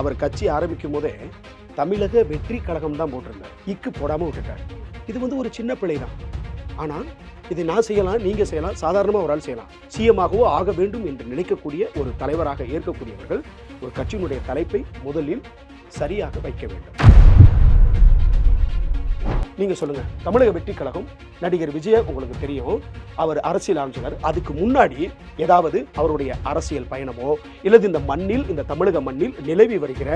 அவர் கட்சி ஆரம்பிக்கும் போதே தமிழக வெற்றி கழகம் தான் போட்டிருந்தார். இக்கு போடாமல் விட்டுட்டார். இது வந்து ஒரு சின்ன பிழை தான் ஆனால் இதை நான் செய்யலாம் நீங்க செய்யலாம் சாதாரணமாக ஒரு ஆள் செய்யலாம். சிஎமாகவோ ஆக வேண்டும் என்று நினைக்கக்கூடிய ஒரு தலைவராக ஏற்கக்கூடியவர்கள் ஒரு கட்சியினுடைய தலைப்பை முதலில் சரியாக வைக்க வேண்டும். நீங்க சொல்லுங்க. தமிழக வெற்றி கழகம் நடிகர் விஜய உங்களுக்கு தெரியும்? அவர் அரசியல் ஆலோசகர் அதுக்கு முன்னாடி ஏதாவது அவருடைய அரசியல் பயணமோ? இல்லது இந்த மண்ணில் இந்த தமிழக மண்ணில் நிலவி வருகிற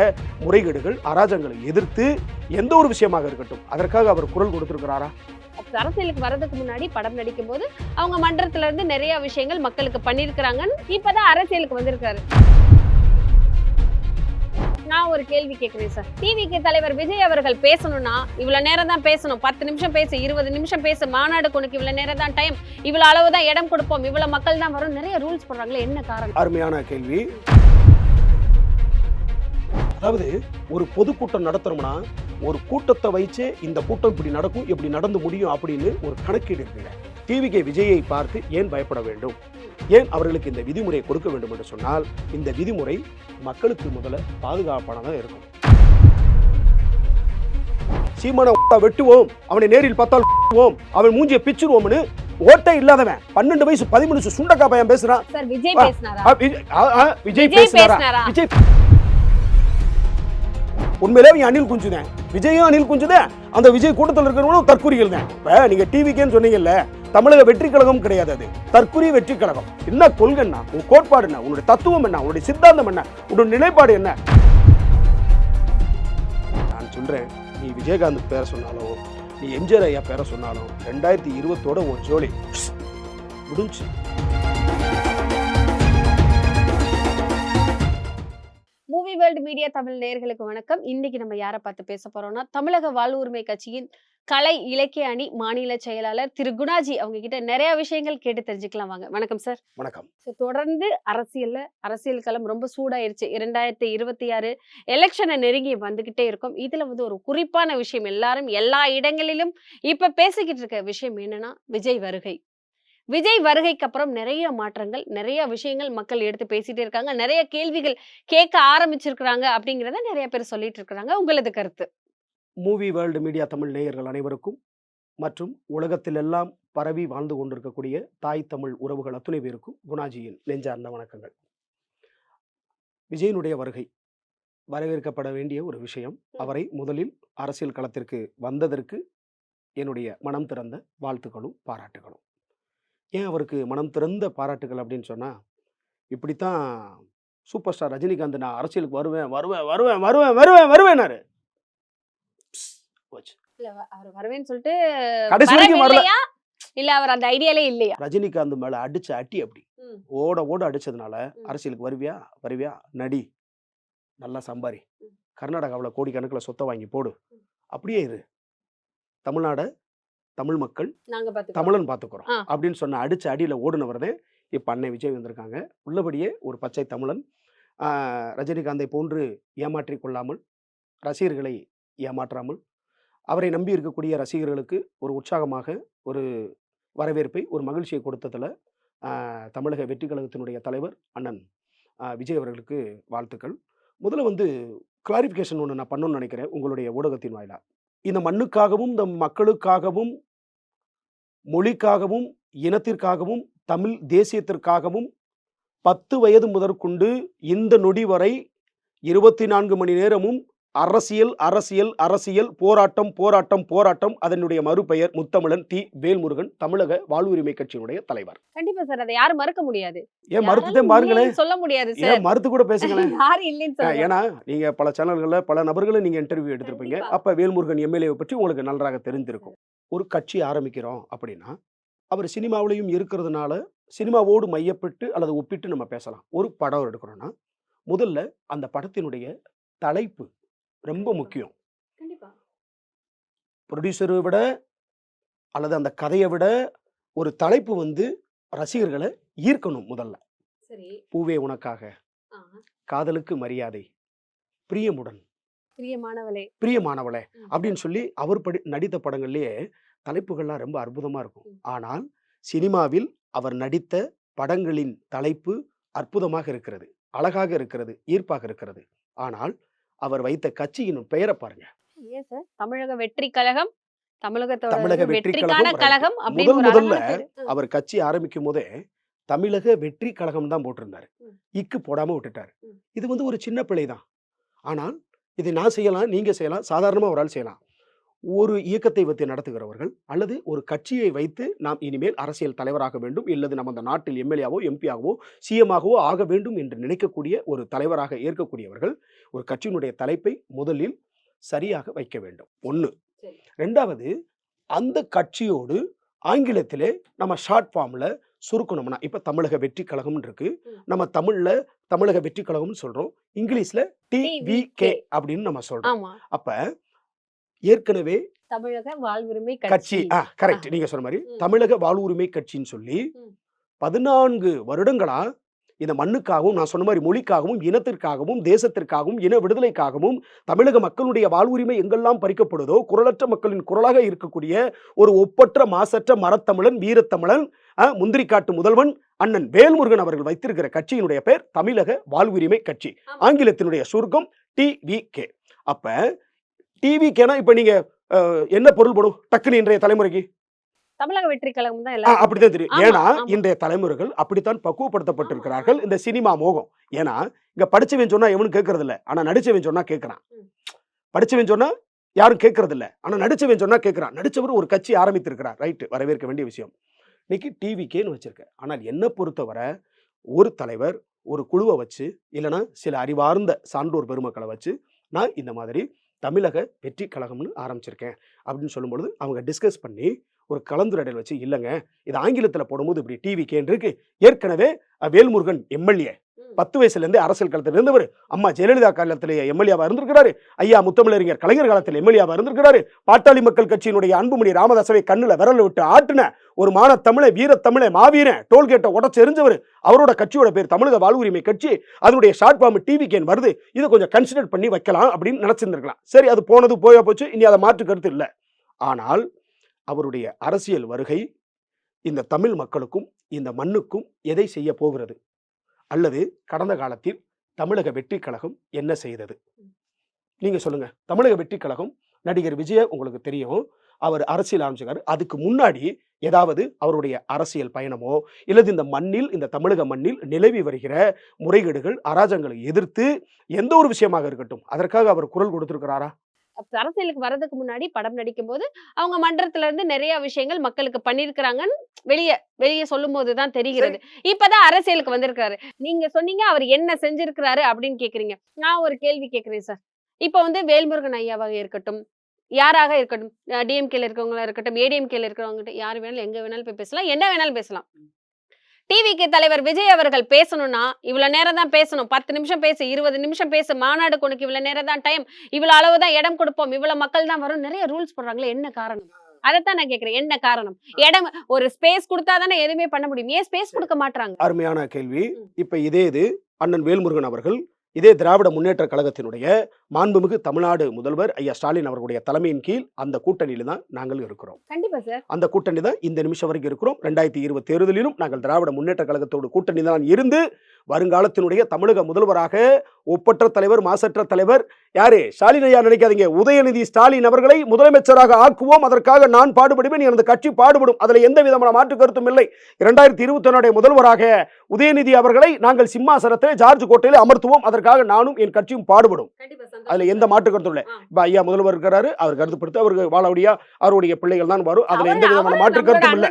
முறைகேடுகள் அராஜகங்களை எதிர்த்து எந்த ஒரு விஷயமாக இருக்கட்டும் அதற்காக அவர் குரல் கொடுத்திருக்கிறாரா? அரசியலுக்கு வர்றதுக்கு முன்னாடி படம் நடிக்கும் போது அவங்க மன்றத்துல இருந்து நிறைய விஷயங்கள் மக்களுக்கு பண்ணிருக்கிறாங்கன்னு இப்பதான் அரசியலுக்கு வந்திருக்காரு. நான் ஒரு கேள்வி கேட்குறேன் சார் டிவிக்கு தலைவர் விஜய் அவர்கள் பேசணும்னா இவ்வளோ நேரம் தான் பேசணும். பத்து நிமிஷம் பேசு இருபது நிமிஷம் பேசு. மாநாடு உனக்கு இவ்வளோ நேரம் தான் டைம் இவ்வளோ அளவு தான் இடம் கொடுப்போம். இவ்வளவு மக்கள் தான் வரும். நிறைய ரூல்ஸ் போடுறாங்களே என்ன காரணம்? அருமையான கேள்வி. அதாவது ஒரு பொதுக்கூட்டம் நடத்துறோம்னா ஒரு கூட்டத்தை வச்சு இந்த கூட்டம் இப்படி நடக்கும் இப்படி நடந்து முடியும் அப்படின்னு ஒரு கணக்கீடு இருக்குங்க. டிவிகே விஜயை பார்த்து ஏன் பயப்பட வேண்டும்? ஏன் அவர்களுக்கு இந்த விதிமுறையை கொடுக்க வேண்டும் என்று சொன்னால் இந்த விதிமுறை மக்களுக்கு முதல்ல பாதுகாப்பானதாக இருக்கும். சீமான வெட்டுவோம் அவனை நேரில் பார்த்தால் அவன் மூஞ்சியை பிச்சிருவோம்னு ஓட்டை இல்லாதவன் பன்னெண்டு வயசு பதிமூணு சுண்டக்கா பையன் பேசுறான். விஜய் விஜய் பேசினாரா? விஜய் உண்மையிலே இவன் அனில் குஞ்சுதான் விஜயும் அனில் குஞ்சுதான் அந்த விஜய் கூட்டத்தில் இருக்கிறவங்களும் தற்கூரிகள் தான் இப்போ நீங்கள் டிவிக்கேன்னு சொன்னீங்கல்ல தமிழக வெற்றி கழகம் கிடையாது அது. தற்குறி வெற்றி கழகம். என்ன கொள்கை என்ன? உன் கோட்பாடு என்ன? உன்னுடைய தத்துவம் என்ன? உன்னுடைய சித்தாந்தம் என்ன? உன்னுடைய நிலைப்பாடு என்ன? நான் சொல்கிறேன் நீ விஜயகாந்த் பேரை சொன்னாலும் நீ எம்ஜிஆர் ஐயா பேரை சொன்னாலும் ரெண்டாயிரத்தி இருபத்தோட ஒரு ஜோலி முடிஞ்சு. வேர்ல்டு மீடியா தமிழ் நேயர்களுக்கு வணக்கம். இன்னைக்கு நம்ம யாரை பார்த்து பேச போறோம்னா தமிழக வாழ்வுரிமை கட்சியின் கலை இலக்கிய அணி மாநில செயலாளர் திரு. குணாஜி அவங்க கிட்ட நிறைய விஷயங்கள் கேட்டு தெரிஞ்சுக்கலாம் வாங்க. வணக்கம் சார். வணக்கம். தொடர்ந்து அரசியல்ல அரசியல் களம் ரொம்ப சூடாயிருச்சு. இரண்டாயிரத்தி இருபத்தி ஆறு எலெக்ஷனை நெருங்கி வந்துகிட்டே இருக்கும். இதுல வந்து ஒரு குறிப்பான விஷயம் எல்லாரும் எல்லா இடங்களிலும் இப்ப பேசிக்கிட்டு இருக்க விஷயம் என்னன்னா விஜய் வருகை. விஜய் வருகைக்கு அப்புறம் நிறைய மாற்றங்கள் நிறைய விஷயங்கள் மக்கள் எடுத்து பேசிட்டே இருக்காங்க. நிறைய கேள்விகள் கேட்க ஆரம்பிச்சிருக்கிறாங்க அப்படிங்கிறத நிறைய பேர் சொல்லிட்டு இருக்கிறாங்க. உங்களது கருத்து? மூவி வேர்ல்டு மீடியா தமிழ் நேயர்கள் அனைவருக்கும் மற்றும் உலகத்திலெல்லாம் பரவி வாழ்ந்து கொண்டிருக்கக்கூடிய தாய் தமிழ் உறவுகள் அத்துணை பேருக்கும் குணாஜியின் நெஞ்சார்ந்த வணக்கங்கள். விஜயனுடைய வருகை வரவேற்கப்பட வேண்டிய ஒரு விஷயம் அவரை முதலில் அரசியல் களத்திற்கு வந்ததற்கு என்னுடைய மனம் திறந்த வாழ்த்துக்களும் பாராட்டுகளும். ஏன் அவருக்கு மனம் திறந்த பாராட்டுகள் அப்படின்னு சொன்னா இப்படித்தான் சூப்பர் ஸ்டார் ரஜினிகாந்த் நான் அரசியலுக்கு வருவேன் வருவேன் வருவேன் வருவேன் வருவேன் வருவேனாரு வருவேன்னு சொல்லிட்டு கடைசி வரைக்கும் வரல. வரவில்லையா? இல்ல அவர் அந்த ஐடியாலே இல்லையா ரஜினிகாந்த் மேல அடிச்ச அட்டி அப்படி. ஓட ஓட அடிச்சதுனால. அரசியலுக்கு வருவியா வருவியா நடி நல்லா சம்பாரி. கர்நாடகாவில் கோடிக்கணக்கில் சொத்தை வாங்கி போடு அப்படியே இரு தமிழ்நாட தமிழ் மக்கள் தமிழன் பார்த்துக்கிறோம். அப்படின்னு சொன்ன அடிச்ச அடியில் ஓடுனவர் தான் இப்போ அன்னை விஜய் வந்திருக்காங்க. உள்ளபடியே ஒரு பச்சை தமிழன். ரஜினிகாந்தை போன்று ஏமாற்றிக் கொள்ளாமல் ரசிகர்களை ஏமாற்றாமல் அவரை நம்பி இருக்கக்கூடிய ரசிகர்களுக்கு ஒரு உற்சாகமாக ஒரு வரவேற்பை ஒரு மகிழ்ச்சியை கொடுத்ததில் தமிழக வெற்றி கழகத்தினுடைய தலைவர் அண்ணன் விஜய் அவர்களுக்கு வாழ்த்துக்கள். முதல்ல வந்து கிளாரிஃபிகேஷன் ஒன்று நான் பண்ணணும்னு நினைக்கிறேன் உங்களுடைய ஊடகத்தின் வாயிலா இந்த மண்ணுக்காகவும் இந்த மக்களுக்காகவும் மொழிக்காகவும் இனத்திற்காகவும் தமிழ் தேசியத்திற்காகவும் பத்து வயது முதற்கொண்டு இந்த நொடி வரை இருபத்தி நான்கு மணி நேரமும் அரசியல் அரசியல் அரசியல் போராட்டம் போராட்டம் போராட்டம் அதனுடைய மறுபெயர் முத்தமிழன் தி வேல்முருகன் தமிழக வாழ்வுரிமை கட்சியினுடைய தலைவர். கண்டிப்பா சார் அதை யாரும் மறுக்க முடியாது. ஏன் மறுத்துட்டே பாருங்களேன் சொல்ல முடியாது ஏன் மறுத்து கூட பேசுங்களேன் யாரும் இல்லைன்னு ஏன்னா நீங்க பல சேனல்கள்ல பல நபர்களை நீங்க இன்டர்வியூ எடுத்திருப்பீங்க. அப்ப வேல்முருகன் எம்எல்ஏவை பற்றி உங்களுக்கு நன்றாக தெரிந்திருக்கும். ஒரு கட்சி ஆரம்பிக்கிறோம் அப்படின்னா அவர் சினிமாவிலையும் இருக்கிறதுனால சினிமாவோடு மையப்பட்டு அல்லது ஒப்பிட்டு நம்ம பேசலாம். ஒரு படம் எடுக்கிறோம்னா முதல்ல அந்த படத்தினுடைய தலைப்பு ரொம்ப முக்கியம். ப்ரொடியூசரை விட அல்லது அந்த கதையை விட ஒரு தலைப்பு வந்து ரசிகர்களை ஈர்க்கணும் முதல்ல. பூவே உனக்காக. காதலுக்கு மரியாதை. பிரியமுடன். பிரியமானவளே பிரியமானவளே. அப்படின்னு சொல்லி அவர் படி நடித்த படங்கள்லயே தலைப்புகள்லாம் ரொம்ப அற்புதமா இருக்கும். ஆனால் சினிமாவில் அவர் நடித்த படங்களின் தலைப்பு அற்புதமாக இருக்கிறது அழகாக இருக்கிறது ஈர்ப்பாக இருக்கிறது ஆனால் அவர் வைத்த கட்சியின் பெயரை பாருங்க ஏன் சார் தமிழக வெற்றி கழகம் தமிழக வெற்றி கழகம், முதல் முதல்ல. அவர் கட்சி ஆரம்பிக்கும் போதே தமிழக வெற்றி கழகம் தான் போட்டிருந்தாரு. இக்கு போடாம விட்டுட்டாரு. இது வந்து ஒரு சின்ன பிழை தான் ஆனால் இதை நான் செய்யலாம் நீங்க செய்யலாம் சாதாரணமா ஒரு ஆள் செய்யலாம். ஒரு இயக்கத்தை வைத்து நடத்துகிறவர்கள் அல்லது ஒரு கட்சியை வைத்து நாம் இனிமேல் அரசியல் தலைவராக வேண்டும் இல்லது நம்ம அந்த நாட்டில் எம்எல்ஏவோ எம்பியாகவோ சிஎம்ஆகவோ ஆக வேண்டும் என்று நினைக்கக்கூடிய ஒரு தலைவராக ஏற்கக்கூடியவர்கள் ஒரு கட்சியினுடைய தலைப்பை முதலில் சரியாக வைக்க வேண்டும். ஒன்று. ரெண்டாவது அந்த கட்சியோடு ஆங்கிலத்திலே நம்ம ஷார்ட் ஃபார்மில் சுருக்கணும்னா இப்போ தமிழக வெற்றி கழகம்னு இருக்கு. நம்ம தமிழ்ல தமிழக வெற்றி கழகம்னு சொல்றோம் இங்கிலீஷ்ல டிவிகே. அப்படின்னு நம்ம சொல்றோம் அப்ப ஏற்கனவே தமிழக வாழ்வுரிமை கட்சி ஆ கரெக்ட் நீங்க சொன்ன மாதிரி. தமிழக வாழ்வுரிமை கட்சின்னு சொல்லி. பதினான்கு வருடங்களா இந்த மண்ணுக்காகவும் நான் சொன்ன மாதிரி மொழிக்காகவும் இனத்திற்காகவும் தேசத்திற்காகவும் இன விடுதலைக்காகவும் தமிழக மக்களுடைய வாழ்வுரிமை எங்கெல்லாம் பறிக்கப்படுதோ குரலற்ற மக்களின் குரலாக இருக்கக்கூடிய ஒரு ஒப்பற்ற மாசற்ற மரத்தமிழன் வீரத்தமிழன் அஹ், முந்திரிக்காட்டு முதல்வன் அண்ணன் வேல்முருகன் அவர்கள் வைத்திருக்கிற கட்சியினுடைய பெயர் தமிழக வாழ்வுரிமை கட்சி. ஆங்கிலத்தினுடைய சுருக்கம் டிவிகே அப்ப டிவிகேனா இப்ப நீங்க என்ன பொருள் படும்? டக்குன்னு இன்றைய தலைமுறைக்கு? தமிழக வெற்றி கழகம் தான் அப்படிதான் தெரியும். ஏன்னா. இன்றைய தலைமுறைகள் அப்படித்தான் பக்குவப்படுத்தப்பட்டிருக்கிறார்கள். இந்த சினிமா மோகம். ஏன்னா இங்க படிச்சவன் சொன்னா எவனும் கேட்கறது இல்ல ஆனா நடிச்சவன் சொன்னா கேட்கறான். படிச்சவன் சொன்னா யாரும் கேட்கறது இல்ல ஆனா நடிச்சவன் சொன்னா கேட்கறான். நடிச்சவர் ஒரு கட்சி ஆரம்பித்திருக்கிறார். ரைட் வரவேற்க வேண்டிய விஷயம். இன்னைக்கு டிவிக்கேன்னு வச்சுருக்கேன். ஆனால் என்னை பொறுத்தவரை ஒரு தலைவர் ஒரு குழுவை வச்சு இல்லைன்னா சில அறிவார்ந்த சான்றோர் பெருமக்களை வச்சு நான் இந்த மாதிரி தமிழக வெற்றி கழகம்னு ஆரம்பிச்சிருக்கேன். அப்படின்னு சொல்லும்பொழுது அவங்க டிஸ்கஸ் பண்ணி ஒரு கலந்துரையாடல் வச்சு இல்லைங்க இது ஆங்கிலத்தில் போடும்போது இப்படி டிவி கேன் இருக்கு. ஏற்கனவே வேல்முருகன் எம்எல்ஏ பத்து வயசுலேருந்து அரசியல் களத்தில் இருந்தவர். அம்மா ஜெயலலிதா காலத்திலேயே எம்எல்ஏவாக இருந்திருக்கிறாரு. ஐயா முத்தமிழறிஞர் கலைஞர் காலத்தில் எம்எல்ஏவாக இருந்திருக்கிறாரு. பாட்டாளி மக்கள் கட்சியினுடைய அன்புமணி ராமதாசவை கண்ணுல விரல் விட்டு ஆட்டுன ஒரு மானத்தமிழை வீரத்தமிழை மாவீரன் டோல்கேட்டை உடச்சு எரிஞ்சவர். அவரோட கட்சியோட பேர் தமிழக வாழ்வுரிமை கட்சி. அதனுடைய ஷார்ட் ஃபார்ம் டிவி கேன் வருது. இதை கொஞ்சம் கன்சிடர் பண்ணி வைக்கலாம் அப்படின்னு நினைச்சிருந்திருக்கலாம். சரி அது போனது போயா போச்சு. இனி அதை மாற்று கருத்து இல்லை. ஆனால் அவருடைய அரசியல் வருகை இந்த தமிழ் மக்களுக்கும் இந்த மண்ணுக்கும் எதை செய்ய போகிறது? அல்லது கடந்த காலத்தில் தமிழக வெற்றி கழகம் என்ன செய்தது? நீங்க சொல்லுங்க. தமிழக வெற்றி கழகம் நடிகர் விஜய உங்களுக்கு தெரியும்? அவர் அரசியல் ஆரம்பிச்சாரு அதுக்கு முன்னாடி ஏதாவது அவருடைய அரசியல் பயணமோ? இல்லது இந்த மண்ணில் இந்த தமிழக மண்ணில் நிலவி வருகிற முறைகேடுகள் அராஜகங்களை எதிர்த்து எந்த ஒரு விஷயமாக இருக்கட்டும் அதற்காக அவர் குரல் கொடுத்திருக்கிறாரா? அரசியலுக்கு வர்றதுக்கு முன்னாடி படம் நடிக்கும் போது அவங்க மன்றத்துல இருந்து நிறைய விஷயங்கள் மக்களுக்கு பண்ணிருக்கிறாங்கன்னு வெளிய வெளிய சொல்லும் போதுதான் தெரிகிறது. இப்பதான் அரசியலுக்கு வந்திருக்காரு நீங்க சொன்னீங்க அவர் என்ன செஞ்சிருக்கிறாரு அப்படின்னு கேக்குறீங்க நான் ஒரு கேள்வி கேக்குறேன் சார். இப்ப வந்து வேல்முருகன் ஐயாவாக இருக்கட்டும் யாராக இருக்கட்டும் டிஎம்கேல இருக்கவங்களா இருக்கட்டும் ஏடிஎம்கேல இருக்கிறவங்க யார் வேணாலும் எங்க வேணாலும் போய் பேசலாம் என்ன வேணாலும் பேசலாம். டிவிக்கு தலைவர் விஜய் அவர்கள் பேசணும்னா இவ்வளவு நேரம் தான் பேசணும். பத்து நிமிஷம் பேசு இருபது நிமிஷம் பேசு. மாநாடு உனக்கு இவ்வளவு நேரம் தான் டைம் இவ்வளவு அளவு தான் இடம் கொடுப்போம். இவ்வளவு மக்கள் தான் வரும். நிறைய ரூல்ஸ் போடுறாங்களே என்ன காரணம்? அதைத்தான் நான் கேக்குறேன் என்ன காரணம்? இடம் ஒரு ஸ்பேஸ் கொடுத்தா தானே எதுவுமே பண்ண முடியும். ஏன் ஸ்பேஸ் கொடுக்க மாட்டாங்க அருமையான கேள்வி. இப்ப இதே இது அண்ணன் வேல்முருகன் அவர்கள் இதே திராவிட முன்னேற்ற கழகத்தினுடைய மாண்புமிகு தமிழ்நாடு முதல்வர் ஐயா ஸ்டாலின் அவர்களுடைய தலைமையின் கீழ் அந்த கூட்டணியில தான் நாங்கள் இருக்கிறோம். கண்டிப்பா சார். அந்த கூட்டணி தான் இந்த நிமிஷம் வரைக்கும் இருக்கிறோம். ரெண்டாயிரத்தி இருபது தேர்தலிலும் நாங்கள் திராவிட முன்னேற்ற கழகத்தோடு கூட்டணி தான் இருந்து வருங்காலத்தினுடைய தமிழக முதல்வராக ஒப்பற்ற தலைவர் மாசற்ற தலைவர். யாரு? ஸ்டாலின் ஐயா நினைக்காதீங்க. உதயநிதி ஸ்டாலின் அவர்களை முதலமைச்சராக ஆக்குவோம். அதற்காக நான் பாடுபடுவேன். எனது கட்சி பாடுபடும். அதுல எந்த விதமான மாற்று கருத்தும் இல்லை. இரண்டாயிரத்தி இருபத்தி ஒன்னுடைய முதல்வராக உதயநிதி அவர்களை நாங்கள் சிம்மாசனத்தில் ஜார்ஜ் கோட்டையில் அமர்த்துவோம். அதற்காக நானும் என் கட்சியும் பாடுபடும். அதுல எந்த மாற்று கருத்தும் இல்லை. இப்ப ஐயா முதல்வர் இருக்கிறாரு. அவர் கருத்துப்படுத்த அவருக்கு வாழவடியா அவருடைய பிள்ளைகள் தான் வரும். அதுல எந்த விதமான மாற்று கருத்தும் இல்லை.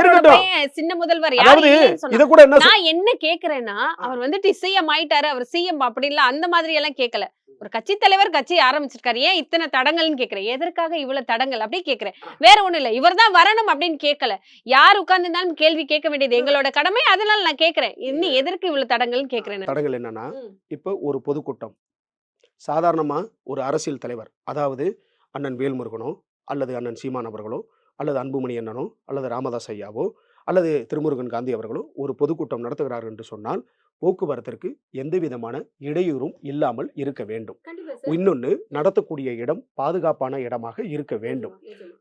இருக்கட்டும். சின்ன முதல்வர் அதாவது இத கூட என்ன என்ன கேக்குறேன்னா அவர் வந்துட்டு சிஎம் ஆயிட்டாரு. அவர் சிஎம் அப்படி இல்ல அந்த மாதிரி எல்லாம் கேட்கல ஒரு கட்சி தலைவர் கட்சி ஆரம்பிச்சிருக்காரு. ஏன் இத்தனை தடங்கள்னு கேக்குறேன் எதற்காக இவ்வளவு தடங்கள் அப்படி கேக்குறேன் வேற ஒண்ணு இல்ல. இவர் தான் வரணும் அப்படின்னு கேட்கல யார் உட்கார்ந்திருந்தாலும் கேள்வி கேட்க வேண்டியது எங்களோட கடமை. அதனால நான் கேக்குறேன். இன்னும் எதற்கு இவ்வளவு தடங்கள்னு கேக்குறேன் நான். தடங்கள் என்னன்னா. இப்போ ஒரு பொதுக்கூட்டம். சாதாரணமா ஒரு அரசியல் தலைவர் அதாவது அண்ணன் வேல்முருகனோ அல்லது அண்ணன் சீமான் அவர்களோ அல்லது அன்புமணி அண்ணனோ அல்லது ராமதாஸ் ஐயாவோ அல்லது திருமுருகன் காந்தி அவர்களோ ஒரு பொதுக்கூட்டம் நடத்துகிறார் என்று சொன்னால் போக்குவரத்திற்கு எந்த விதமான இடையூறும் இல்லாமல் இருக்க வேண்டும். இன்னொன்னு நடத்தக்கூடிய இடம் பாதுகாப்பான இடமாக இருக்க வேண்டும்.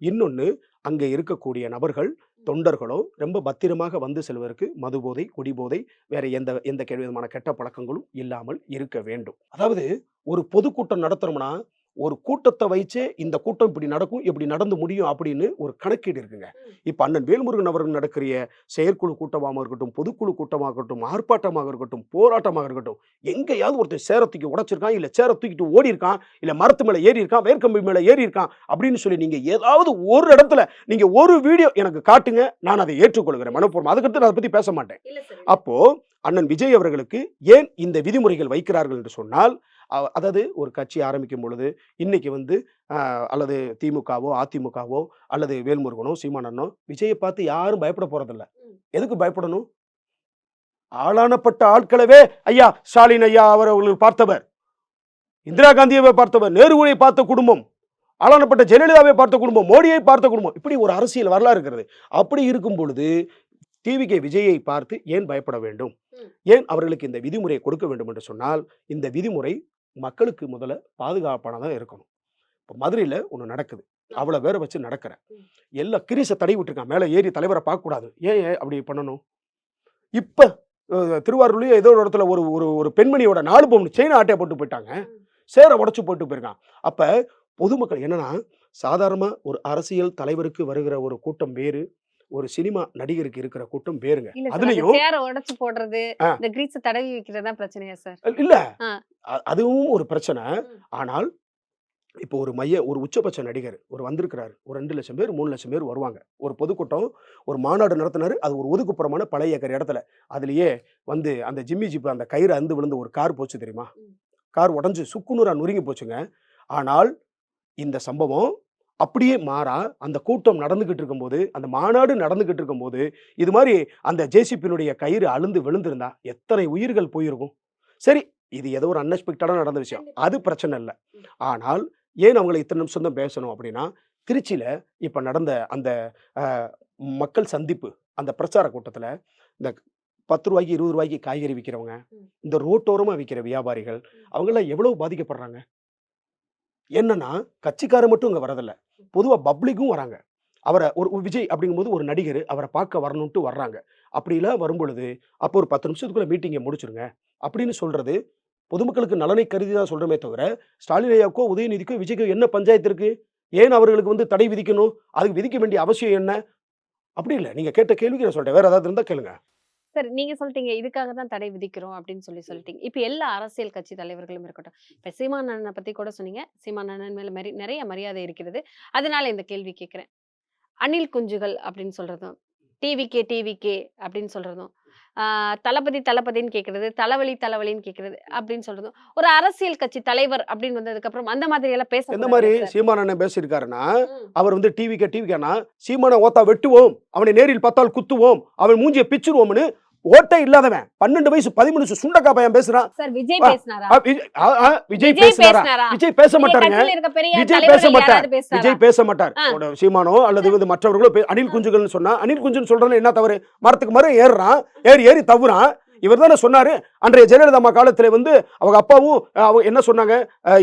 இன்னொன்னு அங்கே இருக்கக்கூடிய நபர்கள் தொண்டர்களோ ரொம்ப பத்திரமாக வந்து செல்வதற்கு மதுபோதை குடிபோதை வேற எந்த எந்த விதமான கெட்ட பழக்கங்களும் இல்லாமல் இருக்க வேண்டும். அதாவது ஒரு பொதுக்கூட்டம் நடத்துறோம்னா ஒரு கூட்டத்தை வைச்சே இந்த கூட்டம் இப்படி நடக்கும் இப்படி நடந்து முடியும் அப்படின்னு ஒரு கணக்கீடு இருக்குங்க. இப்ப அண்ணன் வேல்முருகன் அவர்கள் நடக்கிற செயற்குழு கூட்டமாக இருக்கட்டும் பொதுக்குழு கூட்டமாக இருக்கட்டும் ஆர்ப்பாட்டமாக இருக்கட்டும் போராட்டமாக இருக்கட்டும் எங்கேயாவது ஒருத்தன் சேர தூக்கி உடைச்சிருக்கான் இல்ல சேர தூக்கிட்டு ஓடி இருக்கான் இல்ல மரத்து மேல ஏறி இருக்கான் வேர்க்கம்பி மேல ஏறி இருக்கான் அப்படின்னு சொல்லி நீங்க ஏதாவது ஒரு இடத்துல நீங்க ஒரு வீடியோ எனக்கு காட்டுங்க நான் அதை ஏற்றுக்கொள்கிறேன் மனப்பூர்வம். அதுக்கடுத்து நான் அதை பத்தி பேச மாட்டேன். அப்போ அண்ணன் விஜய் அவர்களுக்கு ஏன் இந்த விதிமுறைகள் வைக்கிறார்கள் என்று சொன்னால் அதாவது ஒரு கட்சி ஆரம்பிக்கும் பொழுது இன்னைக்கு வந்து அல்லது திமுகவோ அதிமுகவோ அல்லது வேல்முருகனோ சீமானனோ விஜயை பார்த்து யாரும் பயப்பட போறதில்ல ம். எதுக்கு பயப்படணும் ஆளானப்பட்ட ஆட்களவே ஐயா ஸ்டாலின் ஐயா அவர் அவர்கள் பார்த்தவர் இந்திரா காந்தியை பார்த்தவர் நேருவை பார்த்த குடும்பம் ஆளானப்பட்ட ஜெயலலிதாவை பார்த்த குடும்பம் மோடியை பார்த்த குடும்பம் இப்படி ஒரு அரசியல் வரலாறு இருக்கிறது அப்படி இருக்கும் பொழுது டிவிகே விஜயை பார்த்து ஏன் பயப்பட வேண்டும். ஏன் அவர்களுக்கு இந்த விதிமுறையை கொடுக்க வேண்டும் என்று சொன்னால் இந்த விதிமுறை மக்களுக்கு முதல்ல பாதுகாப்பானதாக இருக்கணும். இப்போ மதுரையில் ஒன்று நடக்குது. அவ்வளோ பேரை வச்சு நடக்கிற. எல்லா கிரீஸை தடை விட்டுருக்கான். மேலே ஏறி தலைவரை பார்க்கக்கூடாது. ஏன் ஏன் அப்படி பண்ணணும்? இப்போ திருவாரூர்லேயே ஏதோ ஒரு இடத்துல ஒரு ஒரு ஒரு பெண்மணியோட நாலு பவுன் செயின் ஆட்டையை போட்டு போயிட்டாங்க. சேர உடச்சு போட்டு போயிருக்கான். அப்போ பொதுமக்கள் என்னன்னா சாதாரணமாக ஒரு அரசியல் தலைவருக்கு வருகிற ஒரு கூட்டம் வேறு ஒரு சினிமா நடிகருக்கு இருக்கிற கூட்டம் சார். அதுலயும் சேர உடைச்சு போடுறது. இந்த கிரீஸ் தடவி வைக்கிறதா பிரச்சனையா சார்? இல்ல. அதுவும் ஒரு பிரச்சனை. ஆனால் இப்போ ஒரு மைய ஒரு உச்சபட்ச நடிகர் ஒரு வந்திருக்கிறாரு. ஒரு ரெண்டு லட்சம் பேர் மூணு லட்சம் பேர் வருவாங்க. ஒரு பொதுக்கூட்டம் ஒரு மாநாடு நடத்தினாரு. அது ஒரு ஒதுக்குப்புறமான பழைய ஏக்கர் இடத்துல. அதுலயே வந்து அந்த ஜிம்மி ஜிப் அந்த கயிறு அந்து விழுந்து ஒரு கார் போச்சு தெரியுமா. கார் உடஞ்சு சுக்குநூறா நொறுங்கி போச்சுங்க. ஆனால் இந்த சம்பவம் அப்படியே மாறா. அந்த கூட்டம் நடந்துகிட்டு இருக்கும்போது அந்த மாநாடு நடந்துகிட்டு இருக்கும்போது இது மாதிரி அந்த ஜேசிபியினுடைய கயிறு அழுந்து விழுந்திருந்தா எத்தனை உயிர்கள் போயிருக்கும்? சரி இது ஏதோ ஒரு அன்எக்ஸ்பெக்டடாக நடந்த விஷயம். அது பிரச்சனை இல்லை. ஆனால் ஏன் அவங்களை இத்தனை நிமிஷம் தான் பேசணும் அப்படின்னா திருச்சியில் இப்போ நடந்த அந்த மக்கள் சந்திப்பு அந்த பிரச்சார கூட்டத்தில் இந்த பத்து ரூபாய்க்கு இருபது ரூபாய்க்கு காய்கறி விற்கிறவங்க. இந்த ரோட்டோரமாக விற்கிற வியாபாரிகள் அவங்களாம் எவ்வளவு பாதிக்கப்படுறாங்க? என்னன்னா கட்சிக்காரர் மட்டும் இங்கே வரதில்ல. பொதுவாக பப்ளிக்கும் வராங்க. அவரை ஒரு விஜய் அப்படிங்கும்போது ஒரு நடிகர் அவரை பார்க்க வரணுன்ட்டு வர்றாங்க. அப்படிலாம் வரும்பொழுது அப்போ ஒரு பத்து நிமிஷத்துக்குள்ள மீட்டிங்கை முடிச்சிருங்க. அப்படின்னு சொல்றது பொதுமக்களுக்கு நலனை கருதி தான் சொல்கிறோமே தவிர ஸ்டாலின் ஐயாவுக்கோ உதயநிதிக்கோ விஜய்க்கோ என்ன பஞ்சாயத்து இருக்குது ஏன் அவர்களுக்கு வந்து தடை விதிக்கணும்? அதுக்கு விதிக்க வேண்டிய அவசியம் என்ன? அப்படி இல்லை. நீங்கள் கேட்ட கேள்விக்கு நான் சொல்கிறேன் வேறு ஏதாவது இருந்தால் கேளுங்க. சார் நீங்க சொல்லிட்டீங்க. இதுக்காக தான் தடை விதிக்கிறோம் அப்படின்னு சொல்லி சொல்லிட்டீங்க. இப்போ எல்லா அரசியல் கட்சி தலைவர்களும் இருக்கட்டும். இப்போ சீமானண்ணனை பத்தி கூட சொன்னீங்க. சீமானண்ணன் மேல மரி நிறைய மரியாதை இருக்கிறது. அதனால இந்த கேள்வி கேட்கிறேன். அணில் குஞ்சுகள் அப்படின்னு சொல்றதும் டிவிகே டிவிகே அப்படின்னு சொல்றதும் தளபதி தளபதின்னு கேட்கறது தலைவலி தலைவலின்னு கேட்கறது அப்படின்னு சொல்றதும் ஒரு அரசியல் கட்சி தலைவர் அப்படின்னு வந்ததுக்கு அப்புறம் அந்த மாதிரி எல்லாம் பேச எந்த மாதிரி சீமான் அண்ணன் பேசியிருக்காருன்னா. அவர் வந்து டிவிக்கே டிவிக்கானா சீமானை ஓத்தா வெட்டுவோம் அவனை நேரில் பார்த்தால் குத்துவோம் அவன் மூஞ்சியை பிச்சிருவோம்னு ஓட்டே இல்லாதவன். பன்னெண்டு வயசு பதிமூணு வயசு சுண்டக்கா பையன் பேசுறான். விஜய் பேசினாரா? விஜய் பேச மாட்டாருங்க. விஜய் பேச மாட்டார். விஜய் பேச மாட்டார். சீமானோ அல்லது வந்து மற்றவர்களோ அணில் குஞ்சுகள்னு சொன்னா அணில் குஞ்சுன்னு சொல்றதுல என்ன தவறு? மரத்துக்கு மரம் ஏறுறான். ஏறி ஏறி தவுறான் இவர் தானே சொன்னாரு அன்றைய ஜெயலலிதா அம்மா காலத்துல வந்து அவங்க அப்பாவும் அவங்க என்ன சொன்னாங்க?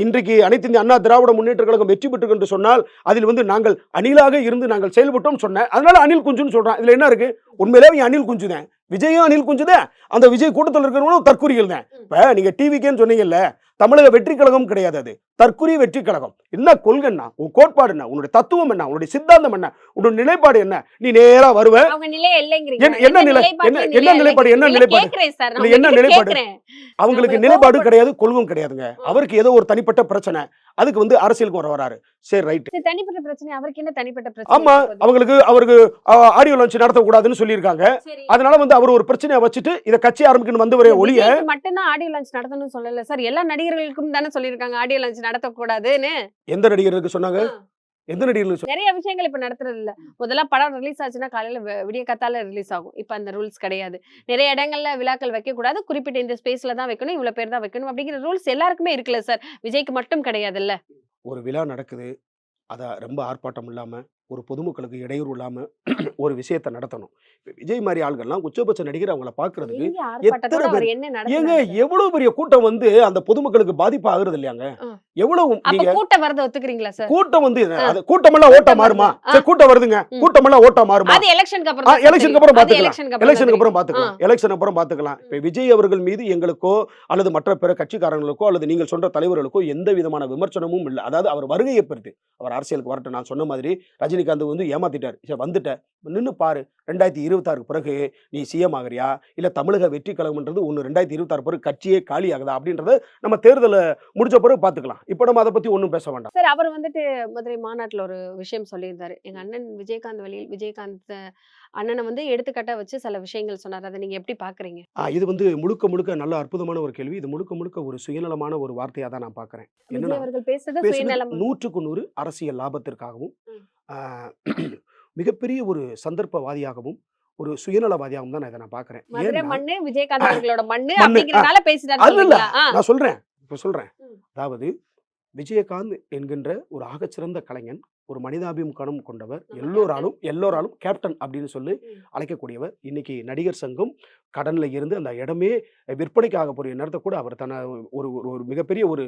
இன்றைக்கு அனைத்து இந்திய அண்ணா திராவிட முன்னேற்ற கழகம் வெற்றி பெற்று என்று சொன்னால் அதில் வந்து நாங்கள் அணிலாக இருந்து நாங்கள் செயல்பட்டோம் சொன்னேன். அதனால அணில் குஞ்சுன்னு சொல்றான். இதுல என்ன இருக்கு? உண்மையிலே இவன் அணில் குஞ்சு தான் விஜயும் அணில் குஞ்சு தான் அந்த விஜய் கூட்டத்தில் இருக்கிறவங்களும் தற்கொலைகள் தான். இப்ப நீங்க டிவிக்கேன்னு சொன்னீங்கல்ல தமிழக வெற்றி கழகம் கிடையாது அது. தற்குறி வெற்றி கழகம் என்ன கொள்கை என்ன உன் கோட்பாடு என்ன? உன்னுடைய தத்துவம் என்ன? உன்னுடைய சித்தாந்தம் என்ன? உன்னோட நிலைப்பாடு என்ன? நீ நேரா வருவ. என்ன- என்ன நிலை? என்ன- என்ன நிலைப்பாடு? என்ன நிலைப்பாடு? என்ன நிலைப்பாடு? அவங்களுக்கு கிடையாது கொள்கும் கிடையாதுங்க. அவருக்கு ஏதோ ஒரு தனிப்பட்ட பிரச்சனை. அதுக்கு வந்து அரசியலுக்கு வர வராரு. சரி ரைட் தனிப்பட்ட பிரச்சனை. அவருக்கு என்ன தனிப்பட்ட பிரச்சனை? ஆமா? அவங்களுக்கு அவருக்கு ஆடியோ லான்ச் நடத்தக்கூடாதுன்னு சொல்லியிருக்காங்க. சரி. அதனால வந்து அவர் ஒரு பிரச்சனையை வச்சுட்டு இதை கட்சி ஆரம்பிக்கணும் வந்தவரே ஒழிய விஜய்க்கு மட்டும்தான் ஆடியோ லான்ச் நடத்தணும்னு சொல்லல சார். எல்லா நடிகர்களுக்கும் தானே சொல்லியிருக்காங்க ஆடியோ லான்ச் நடத்தக்கூடாதுன்னு. எந்த நடிகருக்கு சொன்னாங்க. எந்த நடிகர்களுக்கு சொன்னாங்க? நிறைய விஷயங்கள் இப்ப நடத்துறது இல்ல முதல்ல படம் ரிலீஸ் ஆச்சுன்னா காலையில விடிய கத்தால ரிலீஸ் ஆகும். இப்ப அந்த ரூல்ஸ் கிடையாது. நிறைய இடங்கள்ல விழாக்கள் வைக்க கூடாது குறிப்பிட்ட இந்த ஸ்பேஸ்ல தான் வைக்கணும் இவ்வளவு பேர் தான் வைக்கணும் அப்படிங்கிற ரூல்ஸ் எல்லாருக்குமே இருக்குல்ல சார். விஜய்க்கு மட்டும் கிடையாதுல்ல. ஒரு விழா நடக்குது. அதை ரொம்ப ஆர்ப்பாட்டம் இல்லாம ஒரு பொதுமக்களுக்கு இடையூறு இல்லாம ஒரு விஷயத்தை நடத்தணும் விஜய் மாதிரி ஆள்கள்லாம் உச்சபட்ச நடிகர் அவங்கள பாக்குறதுக்கு பெரிய ஆர்ப்பாட்டத்தோட எத்தனை அவர் பேர்? என்ன ஏங்க எவ்வளவு பெரிய கூட்டம் வந்து அந்த பொதுமக்களுக்கு பாதிப்பு ஆகுறது இல்லையாங்க. எவ்வளவு நீங்க கூட்டம் வரத ஒத்துக்கிறீங்களா சார் கூட்டம் வந்து ஆ. அது கூட்டமெல்லாம் ஓட்டா கூட்டம் மாறுமா. சரி கூட்டம் வருதுங்க ம். கூட்டமெல்லாம் ஓட்டா மாறுமா அது எலெக்ஷனுக்கு அப்புறம் எலெக்ஷனுக்கு. அப்புறம் பாத்துக்கலாம். எலெக்ஷனுக்கு அப்புறம். பாத்துக்கலாம் எலெக்ஷன் அப்புறம் பாத்துக்கலாம் இப்ப விஜய் அவர்கள் மீது எங்களுக்கோ அல்லது மற்ற பிற கட்சிக்காரங்களுக்கோ அல்லது நீங்கள் சொல்ற தலைவர்களுக்கோ எந்த விதமான விமர்சனமும் இல்லை அதாவது அவர் வருகையை பொறுத்து அவர் அரசியலுக்கு வரட்டும் நான் சொன்ன மாதிரி ரஜினிகாந்த் வந்து ஏமாத்திட்டார். சரி வந்துட்ட. நின்னு பாரு ரெண்டாயிரத்தி இருபத்தாறுக்கு பிறகு நீ சிஎம் ஆகுறியா? இல்ல தமிழக வெற்றி கழகம்ன்றது ஒன்று ரெண்டாயிரத்தி இருபத்தாறு பிறகு கட்சியே காலி ஆகுதா? அப்படின்றத நம்ம தேர்தலை முடிச்ச பிறகு பாத்துக்கலாம். இப்ப நம்ம அதை பத்தி ஒன்றும் பேச வேண்டாம். சார் அவர் வந்துட்டு மதுரை மாநாட்டுல ஒரு விஷயம் சொல்லியிருந்தாரு. எங்க அண்ணன் விஜயகாந்த் வழியில் விஜயகாந்த் அண்ணனை வந்து எடுத்துக்காட்டா வச்சு சில விஷயங்கள் சொன்னார். அதை நீங்க எப்படி பாக்குறீங்க? ஆ, இது வந்து முழுக்க முழுக்க நல்ல அற்புதமான ஒரு கேள்வி. இது முழுக்க முழுக்க ஒரு சுயநலமான ஒரு வார்த்தையா தான் நான் பாக்குறேன். விஜய் என்னன்னா நூற்றுக்கு நூறு அரசியல் லாபத்திற்காகவும் மிகப்பெரிய ஒரு சந்தர்ப்பவாதியாகவும் ஒரு சுயநலவாதியாகவும் தான் இதை நான் பாக்குறேன். நான் சொல்றேன் இப்ப சொல்றேன். அதாவது விஜயகாந்த் என்கின்ற ஒரு ஆகச்சிறந்த கலைஞன் ஒரு மனிதாபிமுகம் கொண்டவர் எல்லோராலும் எல்லோராலும் கேப்டன் அப்படின்னு சொல்லி. அழைக்கக்கூடியவர். இன்னைக்கு நடிகர் சங்கம் கடன்ல இருந்து அந்த இடமே விற்பனைக்கு ஆக போகிற நேரத்தை கூட அவர் தன ஒரு ஒரு மிகப்பெரிய ஒரு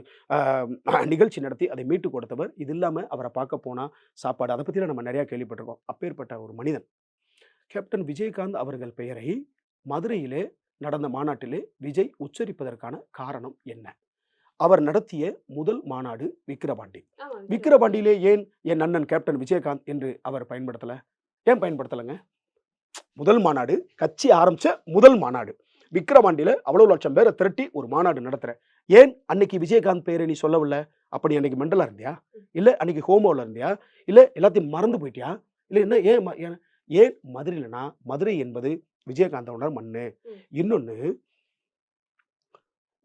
நிகழ்ச்சி நடத்தி அதை மீட்டு கொடுத்தவர். இது இல்லாம அவரை பார்க்க போனா சாப்பாடு அதை பத்திலாம் நம்ம நிறைய கேள்விப்பட்டிருக்கோம். அப்பேற்பட்ட ஒரு மனிதன். கேப்டன் விஜயகாந்த் அவர்கள் பெயரை மதுரையிலே நடந்த மாநாட்டிலே விஜய் உச்சரிப்பதற்கான காரணம் என்ன? அவர் நடத்திய முதல் மாநாடு விக்கிரவாண்டி. ஆமா, விக்கிரவாண்டியிலே ஏன் என் அண்ணன் கேப்டன் விஜயகாந்த் என்று அவர் பயன்படுத்தல? ஏன் பயன்படுத்தலைங்க? முதல் மாநாடு கட்சி ஆரம்பிச்ச முதல் மாநாடு. விக்கிரவாண்டியில அவ்வளவு லட்சம் பேரை திரட்டி ஒரு மாநாடு நடத்துற. ஏன் அன்னைக்கு விஜயகாந்த் பேரை நீ சொல்லவில்லை? அப்படி அன்னைக்கு மெண்டலா இருந்தியா? இல்ல அன்னைக்கு ஹோமோல இருந்தியா? இல்ல எல்லாத்தையும் மறந்து போயிட்டியா? இல்ல என்ன ஏன் ஏன் மதுரையிலனா மதுரை என்பது விஜயகாந்தோட மண்ணு. ம்.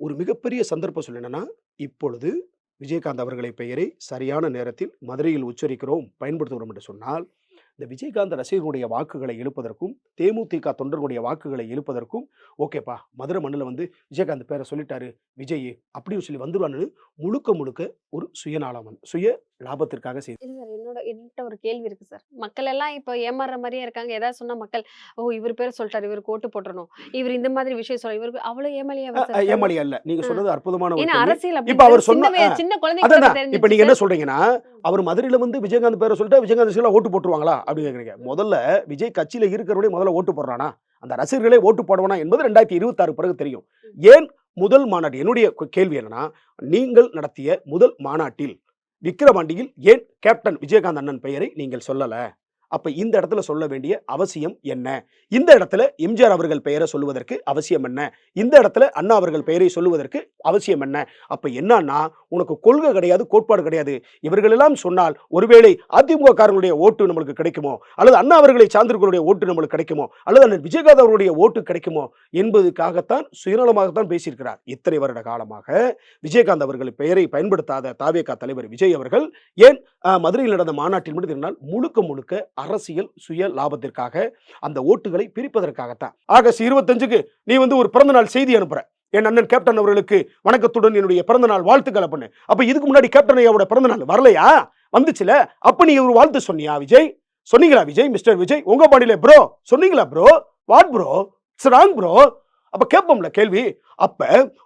ஒரு மிகப்பெரிய சந்தர்ப்பம் சொல் என்னன்னா இப்பொழுது விஜயகாந்த் அவர்களை பெயரை சரியான நேரத்தில் மதுரையில் உச்சரிக்கிறோம் பயன்படுத்துகிறோம் என்று சொன்னால் இந்த விஜயகாந்த் ரசிகர்களுடைய வாக்குகளை இழுப்பதற்கும் தேமுதிக தொண்டர்களுடைய வாக்குகளை இழுப்பதற்கும் ஓகேப்பா மதுரை மண்ணில் வந்து விஜயகாந்த் பேரை சொல்லிட்டாரு விஜய் அப்படின்னு சொல்லி வந்துருவான்னு முழுக்க முழுக்க ஒரு சுயநலம் சுய லாபத்திற்காக செய்து இல்ல சார் என்னோட என்கிட்ட ஒரு கேள்வி இருக்கு சார். மக்கள் எல்லாம் இப்போ ஏமாறுற மாதிரியே இருக்காங்க. ஏதாவது சொன்னா மக்கள் ஓ இவர் பேர் சொல்லிட்டாரு இவருக்கு ஓட்டு போட்டுறணும். இவர் இந்த மாதிரி விஷயம் சொல்ல இவருக்கு அவ்வளவு அஹ், ஏமாளி அல்ல நீங்க. சொன்னது அற்புதமான. அரசியல் இப்ப அவர் சின்ன சொன்ன- கூட இப்ப நீங்க என்ன சொல்றீங்கன்னா அவர் மதுரையில வந்து விஜயகாந்த் பேரை சொல்லிட்டா விஜயகாந்த் ஓட்டு போட்டுருவாங்களா? அப்படின்னு கேக்குறீங்க. முதல்ல விஜய் கட்சியில இருக்கிறவரே முதல்ல ஓட்டு போடுறானா? அந்த ரசிகர்களே ஓட்டு போடுவானா என்பது ரெண்டாயிரத்தி இருபத்தாறு பிறகு தெரியும். ஏன் முதல் மாநாடு என்னுடைய கேள்வி என்னன்னா நீங்கள் நடத்திய முதல் மாநாட்டில் விக்கிரவாண்டியில் ஏன் கேப்டன் விஜயகாந்த் அண்ணன் பெயரை நீங்கள் சொல்லல? அப்ப இந்த இடத்துல சொல்ல வேண்டிய அவசியம் என்ன? இந்த இடத்துல எம்ஜிஆர் அவர்கள் பெயரை சொல்லுவதற்கு அவசியம் என்ன? இந்த இடத்துல அண்ணா அவர்கள் பெயரை சொல்லுவதற்கு அவசியம் என்ன? அப்போ என்னன்னா உனக்கு கொள்கை கிடையாது கோட்பாடு கிடையாது. இவர்களெல்லாம் சொன்னால் ஒருவேளை அதிமுக காரங்களுடைய ஓட்டு நம்மளுக்கு கிடைக்குமோ? அல்லது அண்ணா அவர்களை சார்ந்தவர்களுடைய ஓட்டு நம்மளுக்கு கிடைக்குமோ? அல்லது அண்ணன் விஜயகாந்த் அவர்களுடைய ஓட்டு கிடைக்குமோ? என்பதுக்காகத்தான் சுயநலமாகத்தான் பேசியிருக்கிறார். இத்தனை வருட காலமாக விஜயகாந்த் அவர்கள் பெயரை பயன்படுத்தாத தாவேகா தலைவர் விஜய் அவர்கள் ஏன் அஹ், மதுரையில் நடந்த மாநாட்டில் மட்டும் முழுக்க முழுக்க அரசியல் சுய லாபத்திற்காக அந்த ஓட்டுகளை பிரிப்பதற்காகத்தான். ஆகஸ்ட் இருபத்தஞ்சுக்கு நீ வந்து ஒரு பிறந்தநாள் செய்தி அனுப்புற. என் அண்ணன் கேப்டன் அவர்களுக்கு வணக்கத்துடன் என்னுடைய பிறந்தநாள் வாழ்த்துக்களை பண்ணு அப்ப இதுக்கு முன்னாடி கேப்டன் ஐயாவோட பிறந்தநாள் வரலையா? வந்துச்சுல? அப்ப நீ ஒரு வாழ்த்து சொன்னியா விஜய்? சொன்னீங்களா விஜய் மிஸ்டர் விஜய்? உங்க பாடியில ப்ரோ சொன்னீங்களா bro what bro it's wrong bro அப்ப கேட்போம்ல கேள்வி. அப்ப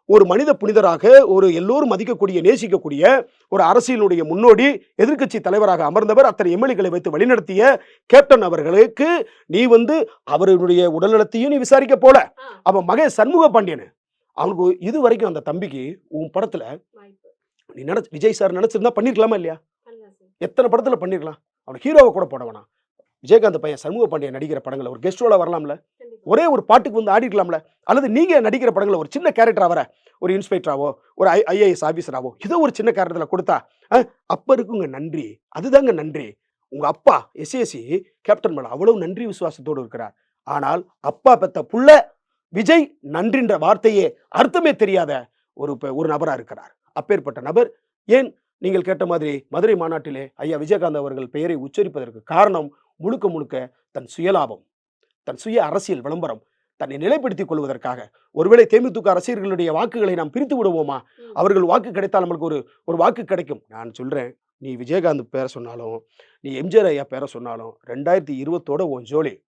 ஒரு மனித புனிதராக ஒரு எல்லோரும் மதிக்கக்கூடிய நேசிக்கக்கூடிய ஒரு அரசியலுடைய முன்னோடி எதிர்க்கட்சி தலைவராக அமர்ந்தவர் அத்தனை எம்எல்ஏக்களை வைத்து வழிநடத்திய கேப்டன் அவர்களுக்கு நீ வந்து அவருடைய உடல்நலத்தையும் நீ விசாரிக்க போல. அவன் மகன் சண்முக பாண்டியன் அவனுக்கு இது வரைக்கும் அந்த தம்பிக்கு உன் படத்துல நீ நினைச்சு விஜய் சார் நினைச்சிருந்தா பண்ணிருக்கலாமா இல்லையா? எத்தனை படத்துல பண்ணிருக்கலாம்? அவனை ஹீரோவை கூட போட வேணாம் விஜயகாந்த் பையன் சண்முக பாண்டியன் நடிக்கிற படங்களை ஒரு கெஸ்ட் ரோல வரலாம்ல? ஒரே ஒரு பாட்டுக்கு வந்து ஆடிக்கலாம்ல அல்லது நீங்க நடிக்கிற படங்களை ஒரு சின்ன கேரக்டரா வர ஒரு இன்ஸ்பெக்டராவோ ஒரு ஐ ஐஏஎஸ் ஆபீசராவோ ஏதோ ஒரு சின்ன கேரக்டர்ல கொடுத்தா அப்ப இருக்குங்க நன்றி. அதுதாங்க நன்றி. உங்க அப்பா எஸ்ஏசி கேப்டன் மேல அவ்வளவு நன்றி விசுவாசத்தோடு இருக்கிறார். ஆனால் அப்பா பெத்த புள்ள விஜய் நன்றின்ற வார்த்தையே அர்த்தமே தெரியாத ஒரு ஒரு நபரா இருக்கிறார். அப்பேற்பட்ட நபர் ஏன் நீங்கள் கேட்ட மாதிரி மதுரை மாநாட்டிலே ஐயா விஜயகாந்த் அவர்கள் பெயரை உச்சரிப்பதற்கு காரணம் முழுக்க முழுக்க தன் சுயலாபம் தன் சுய அரசியல் விளம்பரம் தன்னை நிலைப்படுத்திக் கொள்வதற்காக. ஒருவேளை தேமுதிக ரசிகர்களுடைய வாக்குகளை நாம் பிரித்து விடுவோமா. அவர்கள் வாக்கு கிடைத்தால் நம்மளுக்கு ஒரு ஒரு வாக்கு கிடைக்கும். நான் சொல்றேன் நீ விஜயகாந்த் பேரை சொன்னாலும் நீ எம்ஜிஆர் ஐயா பேரை சொன்னாலும் ரெண்டாயிரத்தி இருபத்தோட உன் ஜோலி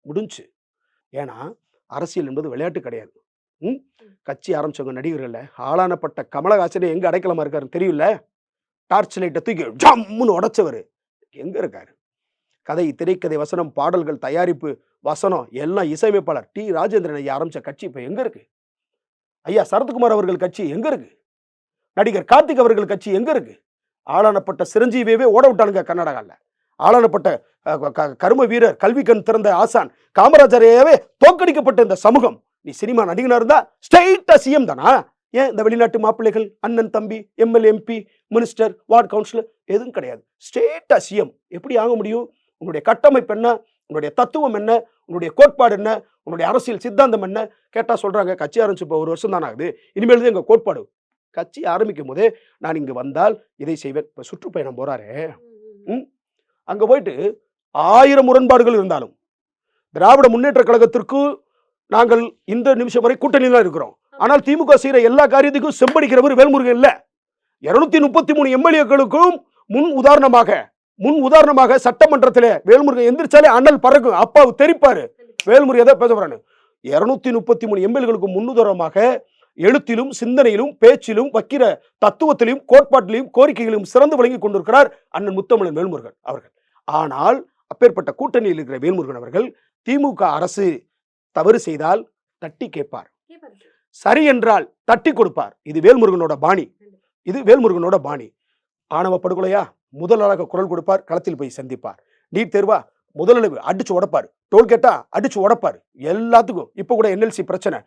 முடிஞ்சு. ஏன்னா அரசியல் என்பது விளையாட்டு கிடையாது. ம். கட்சி ஆரம்பிச்சவங்க நடிகர்கள்ல ஆளானப்பட்ட கமலஹாசனே எங்க அடைக்கலமா இருக்காருன்னு தெரியும்ல? டார்ச் லைட்டை தூக்கி ஜம்முன்னு உடைச்சவர். எங்க இருக்காரு? கதை திரைக்கதை வசனம் பாடல்கள் தயாரிப்பு வசனம் எல்லாம் இசையமைப்பாளர் டி. ராஜேந்திரன் ஐயா ஆரம்பிச்ச கட்சி இப்போ எங்க இருக்கு? ஐயா சரத்குமார் அவர்கள் கட்சி எங்க இருக்கு? நடிகர் கார்த்திக் அவர்கள் கட்சி எங்க இருக்கு? ஆளானப்பட்ட சிரஞ்சீவியவே ஓட விட்டானுங்க கர்நாடகாவில் ஆளானப்பட்ட கரும க- வீரர் கல்வி கண் திறந்த ஆசான் காமராஜரையாவே தோற்கடிக்கப்பட்ட இந்த சமூகம். நீ சினிமா நடிகனாக இருந்தா ஸ்ட்ரெயிட்டா சிஎம் தானா? ஏன் இந்த வெளிநாட்டு மாப்பிள்ளைகள் அண்ணன் தம்பி MLA MP minister ward councillor எதுவும் கிடையாது. ஸ்டேட்டாக சிஎம் எப்படி ஆக முடியும்? உன்னுடைய கட்டமைப்பு என்ன? உன்னுடைய தத்துவம் என்ன? உன்னுடைய கோட்பாடு என்ன? உன்னுடைய அரசியல் சித்தாந்தம் என்ன? கேட்டா சொல்றாங்க கட்சி ஆரம்பிச்சு இப்போ ஒரு வருஷம் தான் ஆகுது. இனிமேல் தான் எங்க கோட்பாடு. கட்சி ஆரம்பிக்கும் போதே நான் இங்கு வந்தால் இதை செய்வேன். இப்போ சுற்றுப்பயணம் போறாரு. அங்க போயிட்டு ஆயிரம் முரண்பாடுகள் இருந்தாலும் திராவிட முன்னேற்ற கழகத்திற்கு நாங்கள் இந்த நிமிஷம் வரை கூட்டணி தான் இருக்கிறோம் ஆனால் திமுக செய்யற எல்லா காரியத்துக்கும் செம்படிக்கிறவர் வேல்முருகன் இல்ல. இருநூத்தி முப்பத்தி மூணு எம்எல்ஏக்களுக்கும் முன் உதாரணமாக முன் உதாரணமாக சட்டமன்றத்தில் வேல்முருகன் எந்திரிச்சாலே அண்ணல் பறக்கும் அப்பாவு தெரிப்பாரு. வேல்முருகன் எதை பேச போறான்னு இருநூத்தி முப்பத்தி மூணு எம்எல்களுக்கு முன்னுதாரணமாக எழுத்திலும் சிந்தனையிலும் பேச்சிலும் வைக்கிற தத்துவத்திலும் கோட்பாட்டிலும் கோரிக்கைகளிலும் சிறந்து விளங்கி கொண்டிருக்கிறார் அண்ணன் முத்தமிழன் வேல்முருகன் அவர்கள். ஆனால் அப்பேற்பட்ட கூட்டணியில் இருக்கிற வேல்முருகன் அவர்கள் திமுக அரசு தவறு செய்தால் தட்டி கேட்பார். சரி என்றால் தட்டி கொடுப்பார். இது வேல்முருகனோட பாணி. இது வேல்முருகனோட பாணி. ஆணவ படுகொலையா முதலாளாக குரல் கொடுப்பார் களத்தில் போய் சந்திப்பார். நீட் தேர்வா? முதலளவு அடிச்சு உடைப்பார். டோல்கேட்டா அடிச்சு உடப்பார். எல்லாத்துக்கும். இப்போ கூட என்எல்சி பிரச்சனை.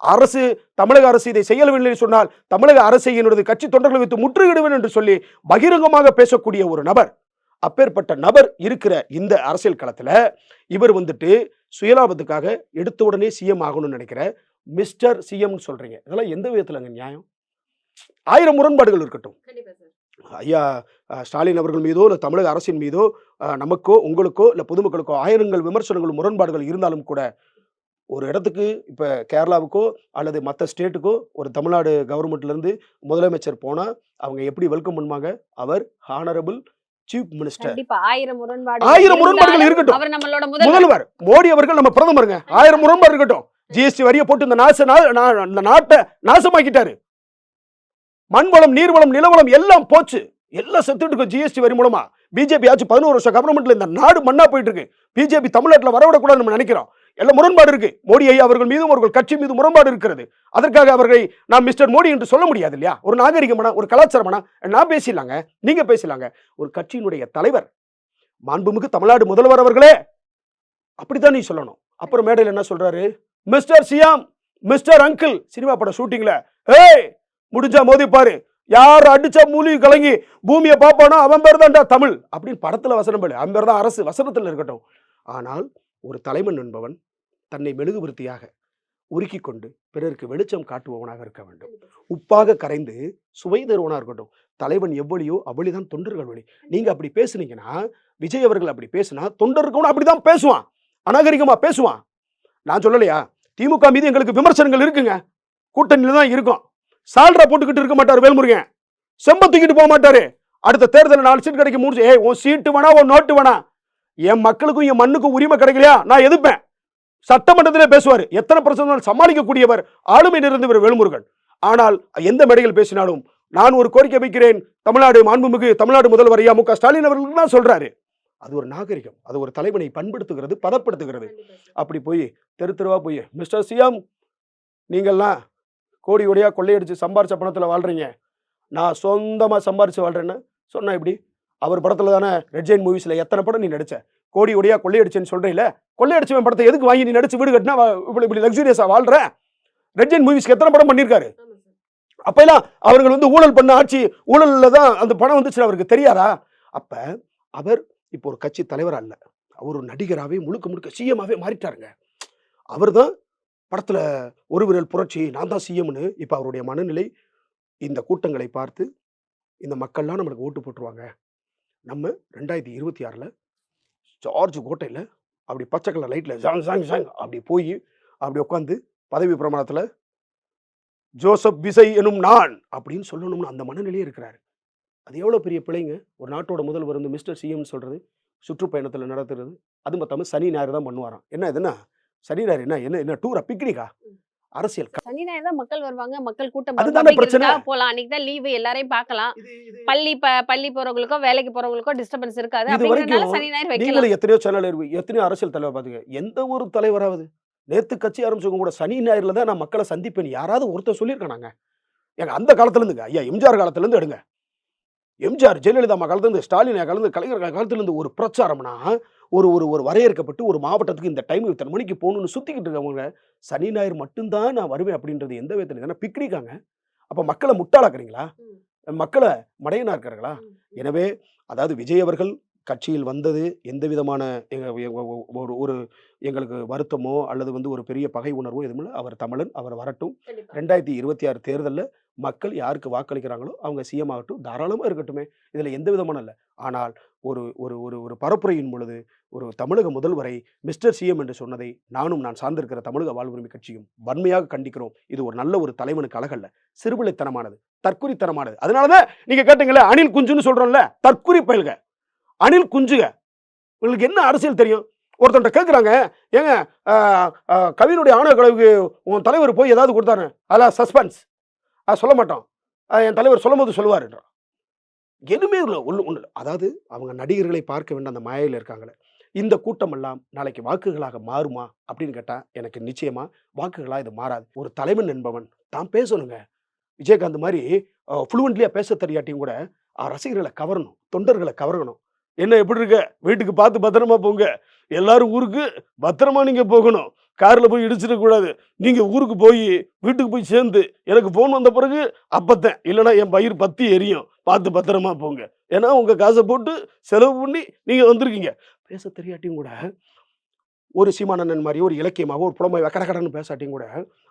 அரசு தமிழக அரசு இதை செய்யவில்லை என்று சொன்னால் தமிழக அரசை என்னுடைய கட்சி தொண்டர்களை வைத்து முற்றுகிடுவேன் என்று சொல்லி பகிரங்கமாக பேசக்கூடிய ஒரு நபர் அப்பேற்பட்ட நபர் இருக்கிற இந்த அரசியல் களத்தில் இவர் வந்துட்டு சுயலாபத்துக்காக எடுத்த உடனே சிஎம் ஆகணும்னு நினைக்கிற மிஸ்டர் சிஎம்னு சொல்றீங்க. இதெல்லாம் எந்த விதத்தில் அங்கே நியாயம்? ஆயிரம் முரண்பாடுகள் இருக்கட்டும். ஐயா ஸ்டாலின் அவர்கள் மீதோ இல்லை தமிழக அரசின் மீதோ நமக்கோ உங்களுக்கோ இல்லை பொதுமக்களுக்கோ ஆயிரங்கள் விமர்சனங்கள் முரண்பாடுகள் இருந்தாலும் கூட ஒரு இடத்துக்கு இப்போ கேரளாவுக்கோ அல்லது மற்ற ஸ்டேட்டுக்கோ ஒரு தமிழ்நாடு கவர்மெண்ட்ல இருந்து முதலமைச்சர் போனால் அவங்க எப்படி வெல்கம் பண்ணுவாங்க? அவர் ஹானரபிள் சீஃப் மினிஸ்டர். ஆயிரம் முரண்பாடு ஆயிரம் முரண்பாடுகள் இருக்கட்டும். முதல்வர். மோடி அவர்கள் நம்ம பிரதமருங்க. ஆயிரம் முரண்பாடு இருக்கட்டும். ஜிஎஸ்டி வரியை போட்டு இந்த நாச இந்த நாட்டை நாசமாக்கிட்டாரு. மண்வளம் நீர்வளம் நிலவளம் எல்லாம் போச்சு. எல்லாம் செத்துட்டு இருக்கும் ஜிஎஸ்டி வரி மூலமா. பிஜேபி ஆச்சு பதினோரு வருஷம் கவர்மெண்ட்ல இந்த நாடு மண்ணா போயிட்டு இருக்கு. பிஜேபி தமிழ்நாட்டில் வரவிடக்கூடாது நம்ம நினைக்கிறோம். எல்லாம் முரண்பாடு இருக்கு. மோடி ஐயா அவர்கள் மீதும் அவர்கள் கட்சி மீது முரண்பாடு இருக்கிறது. அதற்காக அவர்களை நான் மிஸ்டர் மோடி என்று சொல்ல முடியாது இல்லையா? ஒரு நாகரிகமான ஒரு கலாச்சாரமான? நான் பேசிடலாங்க. நீங்க பேசலாங்க ஒரு கட்சியினுடைய தலைவர் மாண்புமிகு தமிழ்நாடு முதல்வர் அவர்களே அப்படித்தான் நீ சொல்லணும். அப்புறம் மேடையில் என்ன சொல்றாரு? Mister Shyam mister uncle cinema பட ஷூட்டிங்ல ஏய் முடிஞ்சா மோதிப்பாரு. யார் அடிச்சா மூலி கலங்கி பூமியை பார்ப்பானோ அவன் பேர் தான்டா தமிழ் அப்படின்னு படத்துல வசனம் பண்ணு. அவன் பேர் தான் அரசு வசனத்தில் இருக்கட்டும். ஆனால் ஒரு தலைவன் என்பவன் தன்னை மெழுகுபடுத்தியாக உருக்கி கொண்டு பிறருக்கு வெளிச்சம் காட்டுபவனாக இருக்க வேண்டும். உப்பாக கரைந்து சுவை தருவனாக இருக்கட்டும். தலைவன் எவ்வளியோ அவ்வளிதான் தொண்டர்கள் வழி. நீங்க அப்படி பேசுனீங்கன்னா விஜய் அவர்கள் அப்படி பேசினா தொண்டர்கள் அப்படிதான் பேசுவான். அநாகரிகமா பேசுவான். நான் சொல்லலையா? திமுக மீது எங்களுக்கு விமர்சனங்கள் இருக்குங்க. கூட்டணியில் தான் இருக்கும். சால்ரா போட்டுக்கிட்டு இருக்க மாட்டார் வேல்முருகன். செம்ப தூக்கிட்டு போக மாட்டாரு. அடுத்த தேர்தலில் நாலு சீட் கிடைக்க மூணு ஏய் உன் சீட்டு வேணா உன் நோட்டு வேணா. என் மக்களுக்கும் என் மண்ணுக்கும் உரிமை கிடைக்கலையா? நான் எதிர்ப்பேன். சட்டமன்றத்திலே பேசுவார். எத்தனை பிரச்சனை சமாளிக்கக்கூடியவர் ஆளுமை நிறைந்தவர் வேல்முருகன். ஆனால் எந்த மேடையில் பேசினாலும் நான் ஒரு கோரிக்கை வைக்கிறேன். தமிழ்நாடு மாண்புமிகு தமிழ்நாடு முதல்வர் ஐயா மு க ஸ்டாலின் அவர்களுக்கு தான் சொல்றாரு. அது ஒரு நாகரிகம். அது ஒரு தலைவனை பண்படுத்துகிறது பதப்படுத்துகிறது. அப்படி போய் தெரு தெருவா போய் மிஸ்டர் சிஎம் நீங்கள்லாம் கோடி கோடியாக கொள்ளையடிச்சு சம்பாரிச்ச பணத்தில் வாழ்றீங்க. நான் சொந்தமாக சம்பாரிச்சு வாழ்றேன்னு சொன்னா இப்படி அவர் படத்தில் தானே ரெட் ஜெயின் மூவிஸில் எத்தனை படம் நீ நடிச்ச? கோடி கோடியாக கொள்ளையடிச்சேன்னு சொல்கிறீல கொள்ளையடிச்சவன் படத்தை எதுக்கு வாங்கி நீ நடிச்சு வீடு கட்டினா இப்படி இப்படி லக்ஸூரியஸாக வாழ்ற? ரெட் ஜெயின் மூவிஸ்க்கு எத்தனை படம் பண்ணியிருக்காரு அப்பெல்லாம் அவர்கள் வந்து ஊழல் பண்ண ஆட்சி ஊழல்ல தான் அந்த பணம் வந்துச்சு அவருக்கு தெரியாதா? அப்ப அவர் இப்போ ஒரு கட்சி தலைவர் அல்ல அவர் ஒரு நடிகராகவே முழுக்க முழுக்க சிஎம்மாவே மாறிட்டாருங்க. அவர் தான் படத்தில் ஒரு விரல் புரட்சி நான் தான் சிஎம்னு இப்போ அவருடைய மனநிலை இந்த கூட்டங்களை பார்த்து இந்த மக்கள்லாம் நம்மளுக்கு ஓட்டு போட்டுருவாங்க. நம்ம ரெண்டாயிரத்தி இருபத்தி ஆறில் ஜார்ஜ் கோட்டையில் அப்படி பச்சை கலர் லைட்டில் ஜாங் ஜாங் ஜாங் அப்படி போய் அப்படி உட்காந்து பதவி பிரமாணத்தில் ஜோசப் விசை எனும் நான் அப்படின்னு சொல்லணும்னு அந்த மனநிலையே இருக்கிறாரு. அது எவ்வளோ பெரிய பிள்ளைங்க ஒரு நாட்டோட முதல்வர் வந்து மிஸ்டர் சிஎம்னு சொல்கிறது சுற்றுப்பயணத்தில் நடத்துறது அது மொத்தமாக சனி ஞாயிறு தான் பண்ணுவாராம். என்ன இதுன்னா சனி ஞாயிறு என்ன என்ன என்ன டூரா பிக்னிக்கா அரசியல் சனி ஞாயிறு தான் மக்கள் வருவாங்க. மக்கள் கூட்டம் அதுதானே பிரச்சனை. போலாம்? அன்னைக்கு தான் லீவு எல்லாரையும் பார்க்கலாம். பள்ளி பள்ளி போறவங்களுக்கோ வேலைக்கு போறவங்களுக்கோ டிஸ்டர்பன்ஸ் இருக்காது. இது அப்படிங்கறதுனால வரைக்கும் சனி ஞாயிறு வைக்கலாம். நீங்களும் எத்தனையோ சேனல் இருக்கு எத்தனையோ அரசியல் தலைவர் பார்த்துங்க எந்த ஒரு தலைவராவது. நேத்து கட்சி ஆரம்பிச்சவங்க கூட சனி ஞாயிறுல தான் நான் மக்களை சந்திப்பேன் யாராவது ஒருத்தர் சொல்லியிருக்கானாங்க எங்க அந்த காலத்துல இருந்துங்க ஐயா எம்ஜிஆர் காலத்துல இருந்து எடுங்க. எம்ஜிஆர் ஜெயலலிதா அம்மா காலத்துல இருந்து ஸ்டாலின் காலத்து கலைஞர் காலத்துல இருந்து ஒரு பிரச்சாரம்னா ஒரு ஒரு ஒரு வரையறுக்கப்பட்டு ஒரு மாவட்டத்துக்கு இந்த டைம் இத்தனை மணிக்கு போகணும்னு சுத்திக்கிட்டு இருக்கவங்க சனி ஞாயிறு மட்டும்தான் நான் வருவேன் அப்படின்றது எந்த விதத்துல ஏன்னா பிக்னிக்காங்க. அப்ப மக்களை முட்டாளாக்குறீங்களா? மக்களை மடையனாக்குறீங்களா எனவே அதாவது விஜய் அவர்கள் கட்சியில் வந்தது எந்த விதமான ஒரு ஒரு எங்களுக்கு வருத்தமோ அல்லது வந்து ஒரு பெரிய பகை உணர்வோ எதுவும் இல்லை. அவர் தமிழன் அவர் வரட்டும். ரெண்டாயிரத்தி இருபத்தி ஆறு தேர்தலில் மக்கள் யாருக்கு வாக்களிக்கிறாங்களோ அவங்க சிஎம் ஆகட்டும் தாராளமாக இருக்கட்டுமே. இதில் எந்த விதமான இல்லை. ஆனால் ஒரு ஒரு ஒரு ஒரு பரப்புரையின் பொழுது ஒரு தமிழக முதல்வரை மிஸ்டர் சிஎம் என்று சொன்னதை நானும் நான் சார்ந்திருக்கிற தமிழக வாழ்வுரிமை கட்சியும் வன்மையாக கண்டிக்கிறோம். இது ஒரு நல்ல ஒரு தலைவனுக்கு அழகல்ல. சிறுபிள்ளைத்தனமானது தற்குறித்தனமானது. அதனால தான் நீங்க கேட்டீங்களே அணில் குஞ்சுன்னு சொல்றோம்ல தற்குறி பயில்க. அணில் குஞ்சுக. உங்களுக்கு என்ன அரசியல் தெரியும்? ஒருத்தன்ட்ட கேட்குறாங்க ஏங்க கவினுடைய ஆணவ கலவுக்கு உன் தலைவர் போய் ஏதாவது கொடுத்தாரு அதெல்லாம் சஸ்பென்ஸ். அது சொல்ல மாட்டோம். என் தலைவர் சொல்லும் போது சொல்லுவாருன்றான். எதுவுமே இல்லை ஒன்று ஒன்று அதாவது அவங்க நடிகர்களை பார்க்க வேண்டிய அந்த மாயையில் இருக்காங்களே இந்த கூட்டமெல்லாம் நாளைக்கு வாக்குகளாக மாறுமா அப்படின்னு கேட்டால் எனக்கு நிச்சயமா வாக்குகளாக இது மாறாது. ஒரு தலைவன் என்பவன் தான் பேசணுங்க. விஜயகாந்த் மாதிரி ஃப்ளூவெண்ட்லியாக பேச தெரியாட்டியும் கூட ரசிகர்களை கவரணும் தொண்டர்களை கவரணும். என்ன எப்படி இருக்க? வீட்டுக்கு பார்த்து பத்திரமா போங்க. எல்லாரும் ஊருக்கு பத்திரமா நீங்கள் போகணும். காரில் போய் இடிச்சிடக்கூடாது கூடாது. ஊருக்கு போய் வீட்டுக்கு போய் சேர்ந்து எனக்கு ஃபோன் வந்த பிறகு அப்பத்தேன். இல்லைன்னா என் பயிர் பத்தி எரியும். பார்த்து பத்திரமா போங்க. ஏன்னா உங்கள் காசை போட்டு செலவு பண்ணி நீங்கள் வந்திருக்கீங்க. பேச தெரியாட்டியும் கூட ஒரு சீமானண்ணன் மாதிரி ஒரு இலக்கியமாக ஒரு புலமை கடகடன்னு பேசாட்டியும் கூட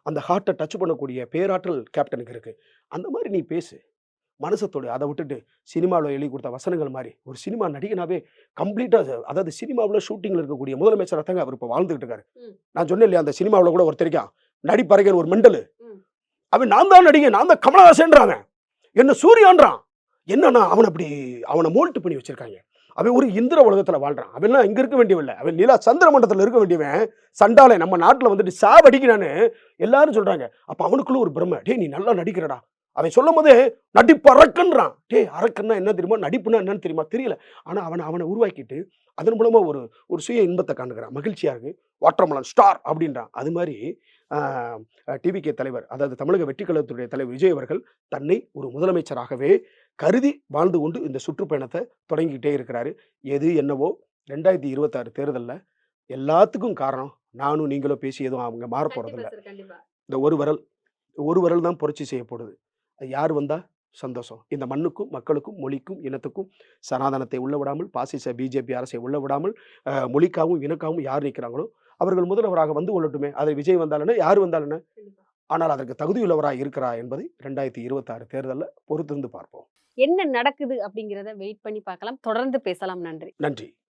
அந்த ஹார்ட்டை டச் பண்ணக்கூடிய பேராற்றல் கேப்டனுக்கு இருக்கு. அந்த மாதிரி நீ பேசு. மனசத்தோடு அதை விட்டுட்டு சினிமாவில் எழுதி கொடுத்த வசனங்கள் மாதிரி. ஒரு சினிமா நடிகனாவே கம்ப்ளீட்டாக அதாவது சினிமாவில் ஷூட்டிங்கில் இருக்கக்கூடிய முதலமைச்சராக தாங்க அவர் இப்போ வாழ்ந்துகிட்டு இருக்காரு. நான் சொன்னேன் இல்லையா அந்த சினிமாவில் கூட ஒருத்தர் இருக்கான். நடிப்பறைகன் ஒரு மெண்டலு. அவன் நான் தான் நடிகன் நான் தான் கமலஹாசன்றாங்க என்ன சூர்யான்றான். என்னன்னா அவன் அப்படி அவனை மோல்ட் பண்ணி வச்சிருக்காங்க. அவன் ஒரு இந்திர உலகத்துல வாழ்றான். அவன்லாம் இங்க இருக்க வேண்டியவில்லை. அவன் நிலா சந்திர மண்டலத்துல இருக்க வேண்டியவன். சண்டாலை நம்ம நாட்டுல வந்துட்டு சாவடிக்கிறான்னு எல்லாரும் சொல்றாங்க. அப்ப அவனுக்குள்ள ஒரு பிரம்ம டேய் நீ நல்லா நடிக்கிறடா. அவன் சொல்லும் போதே நடிப்பு அரக்கன்றான் டேய் அரக்கன்னா என்ன தெரியுமா? நடிப்புனா என்னன்னு தெரியுமா? தெரியல. ஆனா அவனை அவனை உருவாக்கிட்டு அதன் மூலமா ஒரு ஒரு சுய இன்பத்தை காணுகிறான் மகிழ்ச்சியா இருக்கு. வாட்டர்மலன் ஸ்டார் அப்படின்றான். அது மாதிரி டிவிகே தலைவர் அதாவது தமிழக வெற்றி கழகத்துடைய தலைவர் விஜய் அவர்கள் தன்னை ஒரு முதலமைச்சராகவே கருதி வாழ்ந்து கொண்டு இந்த சுற்றுப்பயணத்தை தொடங்கிக்கிட்டே இருக்கிறாரு. எது என்னவோ ரெண்டாயிரத்தி இருபத்தாறு தேர்தலில் எல்லாத்துக்கும் காரணம் நானும் நீங்களும் பேசி எதுவும் அவங்க மாற போறதில்ல இந்த ஒரு விரல் ஒரு விரல் தான் புரட்சி செய்யப்படுது. யார் வந்தா சந்தோஷம்? இந்த மண்ணுக்கும் மக்களுக்கும் மொழிக்கும் இனத்துக்கும் சனாதனத்தை உள்ள விடாமல் பாசிச பிஜேபி அரசை உள்ள விடாமல் மொழிக்காகவும் இனக்காகவும் யார் நிற்கிறாங்களோ அவர்கள் முதல்வராக வந்து கொள்ளட்டுமே. அதை விஜய் வந்தாலுன்னு யார் வந்தாலுன்னு ஆனால் அதற்கு தகுதியுள்ளவராக இருக்கிறா என்பதை ரெண்டாயிரத்தி இருபத்தாறு தேர்தலில் பொறுத்திருந்து பார்ப்போம். என்ன நடக்குது அப்படிங்கறத வெயிட் பண்ணி பார்க்கலாம். தொடர்ந்து பேசலாம். நன்றி. நன்றி.